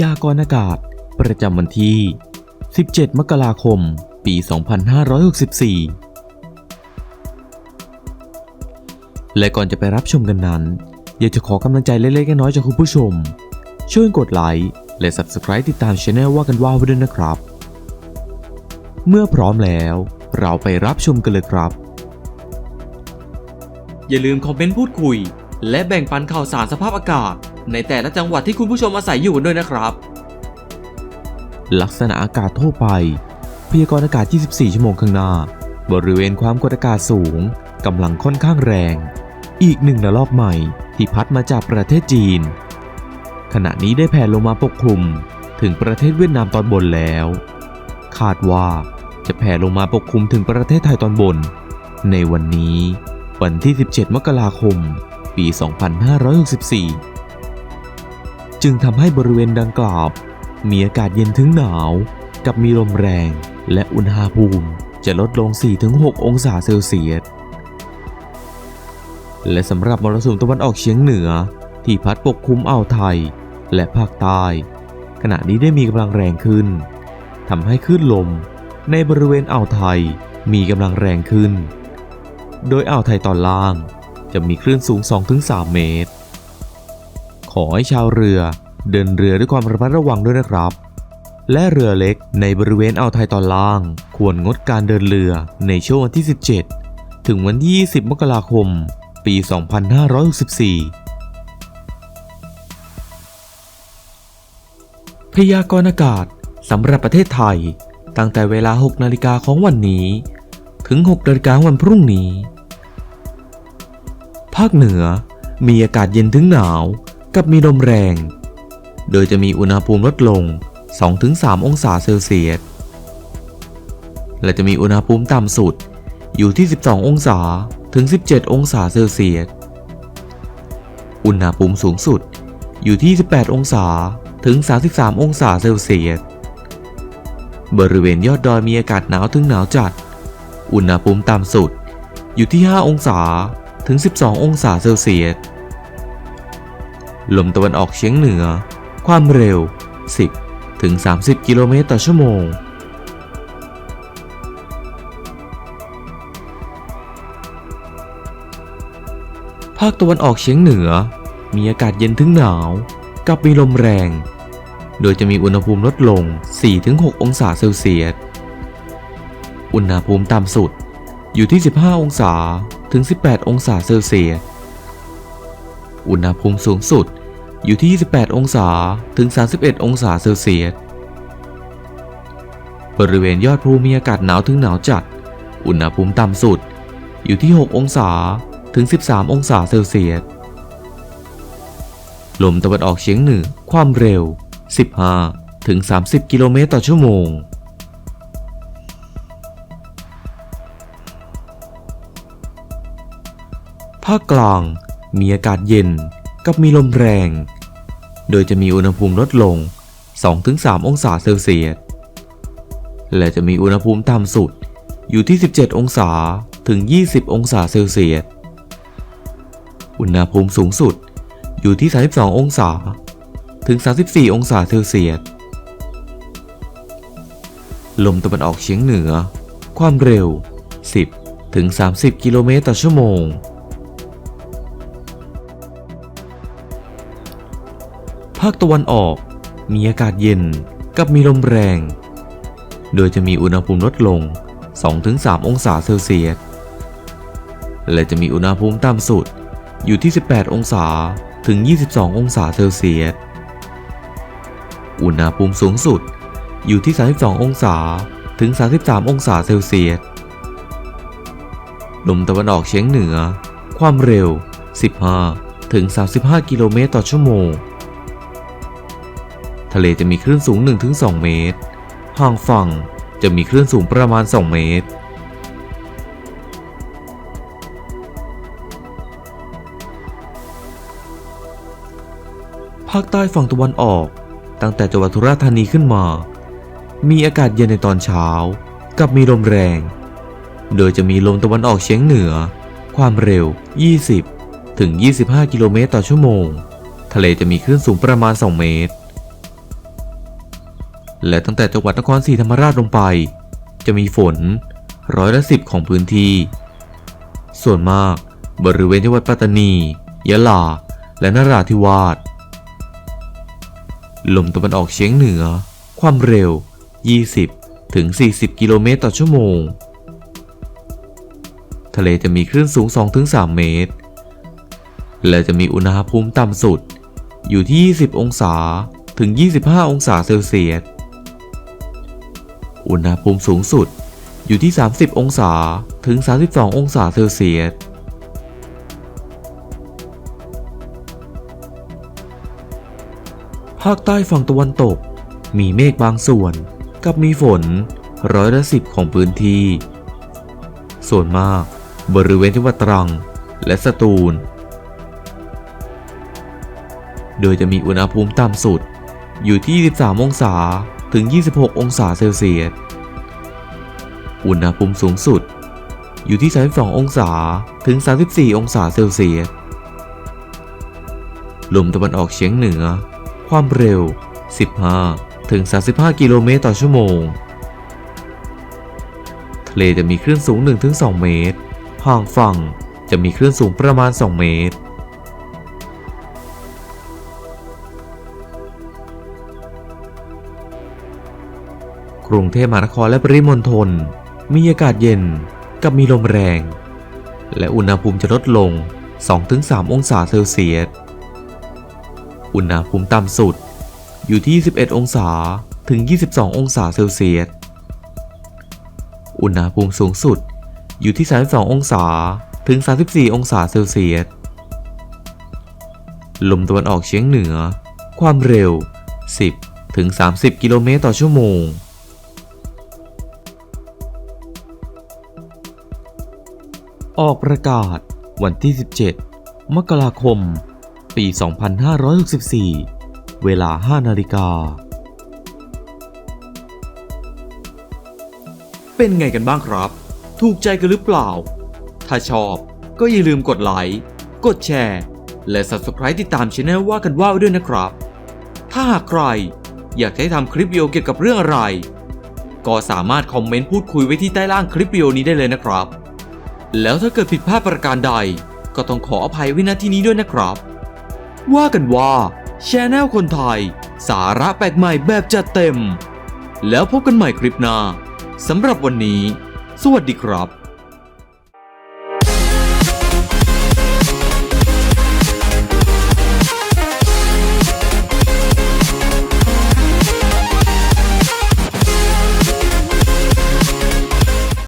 ยากรณ์อากาศ ประจำวันที่ 17 มกราคม ปี 2564 และก่อนจะไปรับชมกันนั้น อยากจะขอกำลังใจเล็กๆน้อยๆจากคุณผู้ชม ช่วยกดไลค์และ Subscribe ติดตามช anel ว่ากันว่าไว้ด้วยนะครับ เมื่อพร้อมแล้วเราไปรับชมกันเลยครับ อย่าลืมคอมเมนต์พูดคุย และแบ่งปันข่าวสารสภาพอากาศ ในแต่ละจังหวัดที่คุณผู้ชมอาศัยอยู่ด้วยนะครับ ลักษณะอากาศทั่วไป พยากรณ์อากาศ 24 ชั่วโมงข้างหน้า บริเวณความกดอากาศสูงกำลังค่อนข้างแรง อีกหนึ่งระลอกใหม่ที่พัดมาจากประเทศจีน ขณะนี้ได้แผ่ลงมาปกคลุมถึงประเทศเวียดนามตอนบนแล้ว คาดว่าจะแผ่ลงมาปกคลุมถึงประเทศไทยตอนบน ในวันนี้วันที่ 17 มกราคม ปี 2564 จึงทำให้บริเวณดังกล่าวมีอากาศเย็นถึงหนาว กับมีลมแรง และอุณหภูมิจะลดลง 4-6 องศาเซลเซียส และสำหรับมรสุมตะวันออกเฉียงเหนือที่พัดปกคลุมอ่าวไทย และภาคใต้ ขณะนี้ได้มีกำลังแรงขึ้นทำให้คลื่นลมในบริเวณอ่าวไทยมีกำลังแรงขึ้น โดยอ่าวไทยตอนล่างจะมีคลื่นสูง 2-3 เมตร ขอให้ชาวเรือ เดินเรือด้วยความระมัดระวังด้วยนะครับ และเรือเล็กในบริเวณอ่าวไทยตอนล่าง ควรงดการเดินเรือในช่วงวันที่ 17 ถึงวันที่ 20 มกราคม ปี 2564พยากรณ์อากาศสำหรับประเทศไทย ตั้งแต่เวลา 6 นาฬิกาของวันนี้ ถึง 6 นาฬิกาวันพรุ่งนี้ ภาคเหนือมีอากาศเย็นถึงหนาว กับมีลมแรง โดยจะมีอุณหภูมิลดลง 2-3 องศาเซลเซียส และจะมีอุณหภูมิต่ำสุดอยู่ที่ 12 องศาถึง 17 องศาเซลเซียส อุณหภูมิสูงสุดอยู่ที่ 18 องศาถึง 33 องศาเซลเซียส บริเวณยอดดอยมีอากาศหนาวถึงหนาวจัด อุณหภูมิต่ำสุดอยู่ที่ 5 องศาถึง 12 องศาเซลเซียส ลมตะวันออกเฉียงเหนือ ความเร็ว 10 ถึง 30 กิโลเมตรต่อชั่วโมง ภาคตะวันออกเฉียงเหนือ มีอากาศเย็นถึงหนาว กับมีลมแรง โดยจะมีอุณหภูมิลดลง 4-6 องศาเซลเซียส อุณหภูมิต่ำสุดอยู่ที่ 15 องศาถึง 18 องศาเซลเซียส อุณหภูมิสูงสุดอยู่ที่ 28 องศาถึง 31 องศาเซลเซียส บริเวณยอดภูมีอากาศหนาวถึงหนาวจัด อุณหภูมิต่ำสุดอยู่ที่ 6 องศาถึง 13 องศาเซลเซียส ลมตะวันออกเฉียงเหนือความเร็ว 15 ถึง 30 กิโลเมตรต่อชั่วโมง ภาคกลาง มีอากาศเย็นกับมีลมแรง โดยจะมีอุณหภูมิลดลง 2-3 องศาเซลเซียส และจะมีอุณหภูมิต่ำสุดอยู่ที่ 17 องศาถึง 20 องศาเซลเซียส อุณหภูมิสูงสุดอยู่ที่ 32 องศาถึง 34 องศาเซลเซียส ลมตะวันออกเฉียงเหนือ ความเร็ว 10 ถึง 30 กิโลเมตรต่อชั่วโมง ภาคตะวันออก มีอากาศเย็นกับมีลมแรง โดยจะมีอุณหภูมิลดลง 2-3 องศาเซลเซียส และจะมีอุณหภูมิต่ำสุดอยู่ที่ 18 องศาถึง 22 องศาเซลเซียส อุณหภูมิสูงสุดอยู่ที่ 32 องศาถึง 33 องศาเซลเซียส ลมตะวันออกเฉียงเหนือ ความเร็ว 15 ถึง 35 กิโลเมตรต่อชั่วโมง ทะเลจะมีคลื่นสูง 1-2 เมตร ห่างฝั่งจะมีคลื่นสูงประมาณ 2 เมตร ภาคใต้ฝั่งตะวันออก ตั้งแต่จังหวัดสุราษฎร์ธานีขึ้นมา มีอากาศเย็นในตอนเช้า กับมีลมแรง โดยจะมีลมตะวันออกเฉียงเหนือ ความเร็ว 20 ถึง 25 กิโลเมตรต่อชั่วโมง ทะเลจะมีคลื่นสูงประมาณ 2 เมตร และตั้งแต่จังหวัดนครศรีธรรมราชลงไป จะมีฝนร้อยละสิบของพื้นที่ ส่วนมากบริเวณจังหวัดปัตตานี ยะลา และนราธิวาส ลมตะวันออกเฉียงเหนือ ความเร็ว 20 ถึง 40 กิโลเมตรต่อชั่วโมง ทะเลจะมีคลื่นสูง 2-3 เมตร และจะมีอุณหภูมิต่ำสุดอยู่ที่ 20 องศา ถึง 25 องศาเซลเซียส อุณหภูมิสูงสุด อยู่ที่ 30 องศาถึง 32 องศาเซลเซียสภาคใต้ฝั่งตะวันตก มีเมฆบางส่วน กับมีฝนร้อยละสิบของพื้นที่ ส่วนมากบริเวณจังหวัดตรังและสตูล โดยจะมีอุณหภูมิต่ำสุดอยู่ที่ 23 องศา ถึง 26 องศาเซลเซียส อุณหภูมิสูงสุด อยู่ที่ 32 องศาถึง 34 องศาเซลเซียส ลมตะวันออกเฉียงเหนือ ความเร็ว 15 ถึง 35 กิโลเมตรต่อชั่วโมง ทะเลจะมีคลื่นสูง 1-2 เมตร ห่างฝั่งจะมีคลื่นสูงประมาณ 2 เมตร กรุงเทพมหานครและปริมณฑลมีอากาศเย็นกับมีลมแรง และอุณหภูมิจะลดลง 2-3 องศาเซลเซียส อุณหภูมิต่ำสุดอยู่ที่11องศาถึง 22 องศาเซลเซียส อุณหภูมิสูงสุดอยู่ที่ 32 องศาถึง 34 องศาเซลเซียส ลมตะวันออกเฉียงเหนือ ความเร็ว 10 ถึง 30 กิโลเมตรต่อชั่วโมง ออกประกาศวันที่ 17 มกราคม ปี 2564 เวลา 5 นาฬิกา เป็นไงกันบ้างครับ ถูกใจกันหรือเปล่า ถ้าชอบก็อย่าลืมกดไลค์ กดแชร์ และ Subscribe ติดตามช anel ว่ากันว่าด้วยนะครับ ถ้าหากใครอยากให้ทำคลิปวิดีโอเกี่ยวกับเรื่องอะไร ก็สามารถคอมเมนต์พูดคุยไว้ที่ใต้ล่างคลิปวิดีโอนี้ได้เลยนะครับ แล้วถ้าเกิดผิดพลาดประการใด ก็ต้องขออภัยไว้ณที่นี้ด้วยนะครับ ว่ากันว่าชแนลคนไทย สาระแปลกใหม่แบบจัดเต็ม แล้วพบกันใหม่คลิปหน้าสำหรับวันนี้ สวัสดีครับ